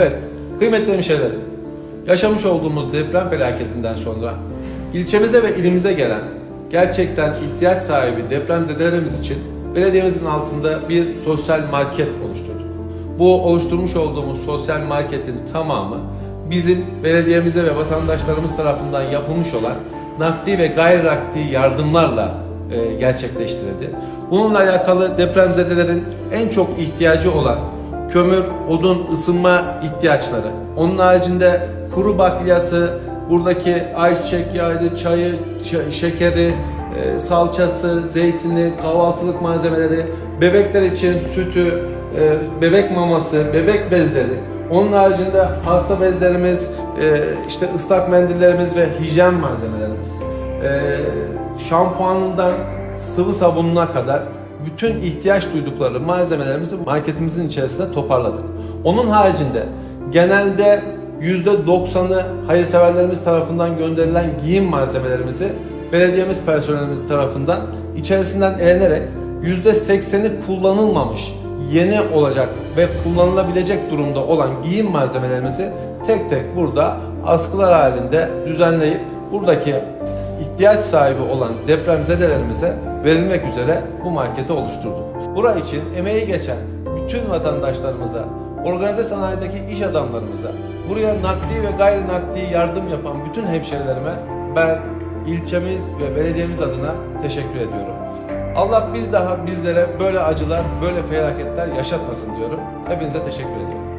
Evet, kıymetli hemşehrilerim, yaşamış olduğumuz deprem felaketinden sonra ilçemize ve ilimize gelen gerçekten ihtiyaç sahibi depremzedelerimiz için belediyemizin altında bir sosyal market oluşturduk. Bu oluşturmuş olduğumuz sosyal marketin tamamı bizim belediyemize ve vatandaşlarımız tarafından yapılmış olan nakdi ve gayri nakdi yardımlarla e, gerçekleştirildi. Bununla alakalı depremzedelerin en çok ihtiyacı olan kömür, odun, ısınma ihtiyaçları. Onun haricinde kuru bakliyatı, buradaki ayçiçek yağı, çayı, şekeri, e, salçası, zeytini, kahvaltılık malzemeleri, bebekler için sütü, e, bebek maması, bebek bezleri. Onun haricinde hasta bezlerimiz, e, işte ıslak mendillerimiz ve hijyen malzemelerimiz. Şampuanından sıvı sabununa kadar bütün ihtiyaç duydukları malzemelerimizi marketimizin içerisinde toparladık. Onun haricinde genelde %90'ı hayırseverlerimiz tarafından gönderilen giyim malzemelerimizi belediyemiz personelimiz tarafından içerisinden elenerek %80'i kullanılmamış, yeni olacak ve kullanılabilecek durumda olan giyim malzemelerimizi tek tek burada askılar halinde düzenleyip buradaki ihtiyaç sahibi olan depremzedelerimize verilmek üzere bu marketi oluşturduk. Bura için emeği geçen bütün vatandaşlarımıza, organize sanayideki iş adamlarımıza, buraya nakdi ve gayri nakdi yardım yapan bütün hemşerilerime ben ilçemiz ve belediyemiz adına teşekkür ediyorum. Allah bir daha bizlere böyle acılar, böyle felaketler yaşatmasın diyorum. Hepinize teşekkür ediyorum.